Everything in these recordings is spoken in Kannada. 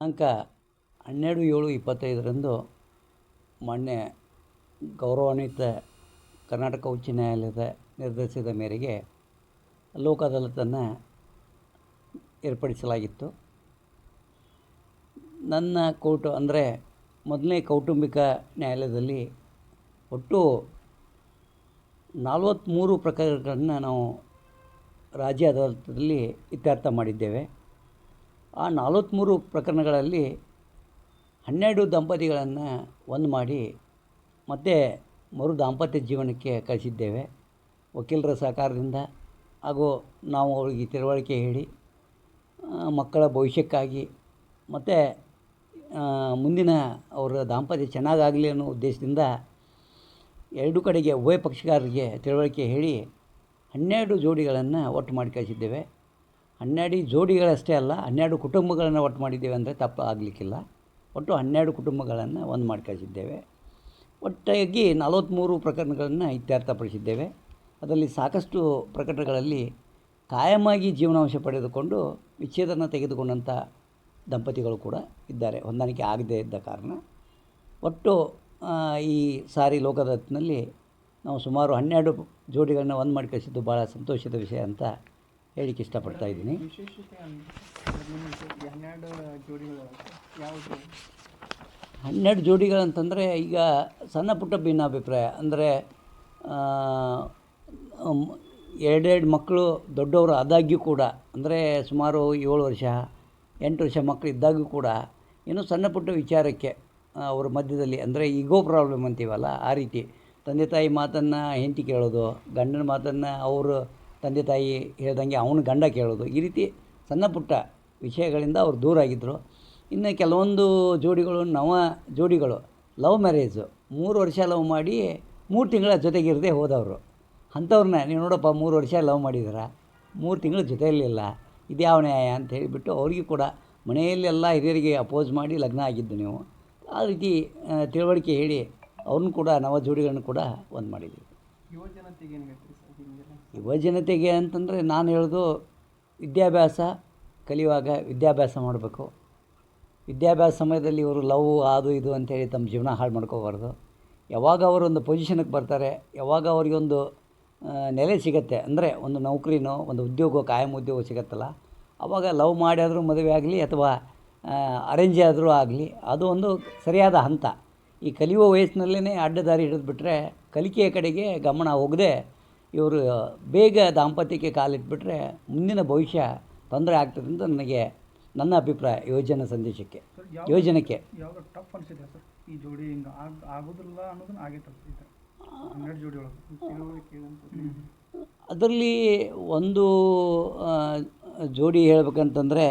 ದಿನಾಂಕ ಹನ್ನೆರಡು ಏಳು ಇಪ್ಪತ್ತೈದರಂದು ಮೊನ್ನೆ ಗೌರವಾನ್ವಿತ ಕರ್ನಾಟಕ ಉಚ್ಚ ನ್ಯಾಯಾಲಯದ ನಿರ್ದೇಶದ ಮೇರೆಗೆ ಲೋಕ ಅದಾಲತನ್ನು ಏರ್ಪಡಿಸಲಾಗಿತ್ತು. ನನ್ನ ಕೋರ್ಟು ಅಂದರೆ ಮೊದಲನೇ ಕೌಟುಂಬಿಕ ನ್ಯಾಯಾಲಯದಲ್ಲಿ ಒಟ್ಟು ನಲವತ್ತ್ಮೂರು ಪ್ರಕರಣಗಳನ್ನು ನಾವು ರಾಜ್ಯ ಅದಾಲತದಲ್ಲಿ ಇತ್ಯರ್ಥ ಮಾಡಿದ್ದೇವೆ. ಆ ನಲವತ್ತ್ಮೂರು ಪ್ರಕರಣಗಳಲ್ಲಿ ಹನ್ನೆರಡು ದಂಪತಿಗಳನ್ನು ಒಂದು ಮಾಡಿ ಮತ್ತೆ ಮರು ದಾಂಪತ್ಯ ಜೀವನಕ್ಕೆ ಕಳಿಸಿದ್ದೇವೆ. ವಕೀಲರ ಸಹಕಾರದಿಂದ ಹಾಗೂ ನಾವು ಅವರಿಗೆ ತಿಳುವಳಿಕೆ ಹೇಳಿ ಮಕ್ಕಳ ಭವಿಷ್ಯಕ್ಕಾಗಿ ಮತ್ತು ಮುಂದಿನ ಅವರ ದಾಂಪತ್ಯ ಚೆನ್ನಾಗಾಗಲಿ ಅನ್ನೋ ಉದ್ದೇಶದಿಂದ ಎರಡು ಕಡೆಗೆ ಉಭಯ ಪಕ್ಷಗಾರರಿಗೆ ತಿಳುವಳಿಕೆ ಹೇಳಿ ಹನ್ನೆರಡು ಜೋಡಿಗಳನ್ನು ಒಟ್ಟು ಮಾಡಿ ಕಳಿಸಿದ್ದೇವೆ. ಹನ್ನೆರಡು ಜೋಡಿಗಳಷ್ಟೇ ಅಲ್ಲ, ಹನ್ನೆರಡು ಕುಟುಂಬಗಳನ್ನು ಒಟ್ಟು ಮಾಡಿದ್ದೇವೆ ಅಂದರೆ ತಪ್ಪು ಆಗಲಿಕ್ಕಿಲ್ಲ. ಒಟ್ಟು ಹನ್ನೆರಡು ಕುಟುಂಬಗಳನ್ನು ಒಂದು ಮಾಡಿ ಕಳಿಸಿದ್ದೇವೆ. ಒಟ್ಟಾಗಿ ನಲವತ್ತ್ಮೂರು ಪ್ರಕರಣಗಳನ್ನು ಇತ್ಯರ್ಥಪಡಿಸಿದ್ದೇವೆ. ಅದರಲ್ಲಿ ಸಾಕಷ್ಟು ಪ್ರಕರಣಗಳಲ್ಲಿ ಕಾಯಮಾಗಿ ಜೀವನಾಂಶ ಪಡೆದುಕೊಂಡು ವಿಚ್ಛೇದನ ತೆಗೆದುಕೊಂಡಂಥ ದಂಪತಿಗಳು ಕೂಡ ಇದ್ದಾರೆ. ಹೊಂದಾಣಿಕೆ ಆಗದೇ ಇದ್ದ ಕಾರಣ. ಒಟ್ಟು ಈ ಸಾರಿ ಲೋಕದತ್ನಲ್ಲಿ ನಾವು ಸುಮಾರು ಹನ್ನೆರಡು ಜೋಡಿಗಳನ್ನ ಒಂದು ಮಾಡಿ ಕಳಿಸಿದ್ದು ಭಾಳ ಸಂತೋಷದ ವಿಷಯ ಅಂತ ಹೇಳಲಿಕ್ಕೆ ಇಷ್ಟಪಡ್ತಾ ಇದ್ದೀನಿ. ಹನ್ನೆರಡು ಜೋಡಿಗಳಂತಂದರೆ ಈಗ ಸಣ್ಣ ಪುಟ್ಟ ಭಿನ್ನಾಭಿಪ್ರಾಯ. ಅಂದರೆ ಎರಡೆರಡು ಮಕ್ಕಳು ದೊಡ್ಡವರು ಆದಾಗ್ಯೂ ಕೂಡ, ಅಂದರೆ ಸುಮಾರು ಏಳು ವರ್ಷ, ಎಂಟು ವರ್ಷ ಮಕ್ಕಳು ಇದ್ದಾಗ್ಯೂ ಕೂಡ ಏನೋ ಸಣ್ಣ ಪುಟ್ಟ ವಿಚಾರಕ್ಕೆ ಅವ್ರ ಮಧ್ಯದಲ್ಲಿ, ಅಂದರೆ ಈಗೋ ಪ್ರಾಬ್ಲಮ್ ಅಂತೀವಲ್ಲ, ಆ ರೀತಿ. ತಂದೆ ತಾಯಿ ಮಾತನ್ನು ಹೆಂಡತಿ ಕೇಳೋದು, ಗಂಡನ ಮಾತನ್ನು ಅವರು ತಂದೆ ತಾಯಿ ಹೇಳ್ದಂಗೆ ಅವನು ಗಂಡ ಕೇಳೋದು. ಈ ರೀತಿ ಸಣ್ಣ ಪುಟ್ಟ ವಿಷಯಗಳಿಂದ ಅವ್ರು ದೂರ ಆಗಿದ್ದರು ಇನ್ನು ಕೆಲವೊಂದು ಜೋಡಿಗಳು ನವ ಜೋಡಿಗಳು ಲವ್ ಮ್ಯಾರೇಜು ಮೂರು ವರ್ಷ ಲವ್ ಮಾಡಿ ಮೂರು ತಿಂಗಳ ಜೊತೆಗಿರದೆ ಹೋದವರು. ಅಂಥವ್ರನ್ನ ನೀವು ನೋಡಪ್ಪ, ಮೂರು ವರ್ಷ ಲವ್ ಮಾಡಿದ್ದೀರ? ಮೂರು ತಿಂಗಳು ಜೊತೆಯಲ್ಲಿಲ್ಲ ಇದ್ಯಾವ ನ್ಯಾಯ ಅಂತ ಹೇಳಿಬಿಟ್ಟು ಅವ್ರಿಗೆ ಕೂಡ ಮನೆಯಲ್ಲೆಲ್ಲ ಹಿರಿಯರಿಗೆ ಅಪೋಸ್ ಮಾಡಿ ಲಗ್ನ ಆಗಿದ್ದು ನೀವು. ಆ ರೀತಿ ತಿಳುವಳಿಕೆ ಹೇಳಿ ಅವ್ರನ್ನ ಕೂಡ, ನವ ಜೋಡಿಗಳನ್ನು ಕೂಡ ಒಂದು ಮಾಡಿದ್ದೀವಿ ಯುವ ಜನತೆಗೆ ಏನು ಹೀಗೆಲ್ಲ ಅಂತಂದರೆ ನಾನು ಹೇಳೋದು ವಿದ್ಯಾಭ್ಯಾಸ ಕಲಿಯುವಾಗ ವಿದ್ಯಾಭ್ಯಾಸ ಮಾಡಬೇಕು. ವಿದ್ಯಾಭ್ಯಾಸ ಸಮಯದಲ್ಲಿ ಇವರು ಲವ್, ಅದು, ಇದು ಅಂತೇಳಿ ತಮ್ಮ ಜೀವನ ಹಾಳು ಮಾಡ್ಕೋಬಾರ್ದು. ಯಾವಾಗ ಅವರು ಒಂದು ಪೊಸಿಷನ್ಗೆ ಬರ್ತಾರೆ, ಯಾವಾಗ ಅವರಿಗೊಂದು ನೆಲೆ ಸಿಗತ್ತೆ, ಅಂದರೆ ಒಂದು ನೌಕರಿನೋ, ಒಂದು ಉದ್ಯೋಗ, ಕಾಯಂ ಉದ್ಯೋಗ ಸಿಗತ್ತಲ್ಲ. ಆವಾಗ ಲವ್ ಮಾಡಿ ಆದರೂ ಮದುವೆ ಆಗಲಿ ಅಥವಾ ಅರೇಂಜ್ ಆದರೂ ಆಗಲಿ, ಅದು ಒಂದು ಸರಿಯಾದ ಹಂತ. ಈ ಕಲಿಯುವ ವಯಸ್ಸಿನಲ್ಲೇ ಅಡ್ಡದಾರಿ ಹಿಡಿದ್ಬಿಟ್ರೆ ಕಲಿಕೆಯ ಕಡೆಗೆ ಗಮನ ಹೋಗದೆ ಇವರು ಬೇಗ ದಾಂಪತ್ಯಕ್ಕೆ ಕಾಲಿಟ್ಬಿಟ್ರೆ ಮುಂದಿನ ಭವಿಷ್ಯ ತೊಂದರೆ ಆಗ್ತದೆ ಅಂತ ನನಗೆ ನನ್ನ ಅಭಿಪ್ರಾಯ ಯೋಜನೆ ಸಂದೇಶಕ್ಕೆ ಯೋಜನೆಗೆ ಅದರಲ್ಲಿ ಒಂದು ಜೋಡಿ ಹೇಳ್ಬೇಕಂತಂದರೆ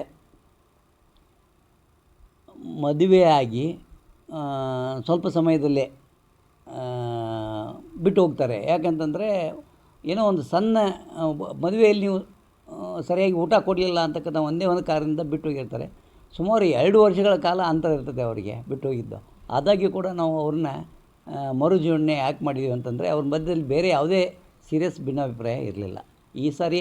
ಮದುವೆಯಾಗಿ ಆಗಿ ಸ್ವಲ್ಪ ಸಮಯದಲ್ಲೇ ಬಿಟ್ಟು ಹೋಗ್ತಾರೆ. ಯಾಕಂತಂದರೆ ಏನೋ ಒಂದು ಸಣ್ಣ ಮದುವೆಯಲ್ಲಿ ನೀವು ಸರಿಯಾಗಿ ಊಟ ಕೊಡಲಿಲ್ಲ ಅಂತಕ್ಕಂಥ ಒಂದೇ ಒಂದು ಕಾರಣದಿಂದ ಬಿಟ್ಟು ಹೋಗಿರ್ತಾರೆ. ಸುಮಾರು ಎರಡು ವರ್ಷಗಳ ಕಾಲ ಅಂತರ ಇರ್ತದೆ ಅವರಿಗೆ ಬಿಟ್ಟು ಹೋಗಿದ್ದು. ಆದಾಗ್ಯೂ ಕೂಡ ನಾವು ಅವ್ರನ್ನ ಮರುಜೋಡಣೆ ಯಾಕೆ ಮಾಡಿದ್ದೀವಿ ಅಂತಂದರೆ ಅವ್ರ ಮಧ್ಯದಲ್ಲಿ ಬೇರೆ ಯಾವುದೇ ಸೀರಿಯಸ್ ಭಿನ್ನಾಭಿಪ್ರಾಯ ಇರಲಿಲ್ಲ. ಈ ಸಾರಿ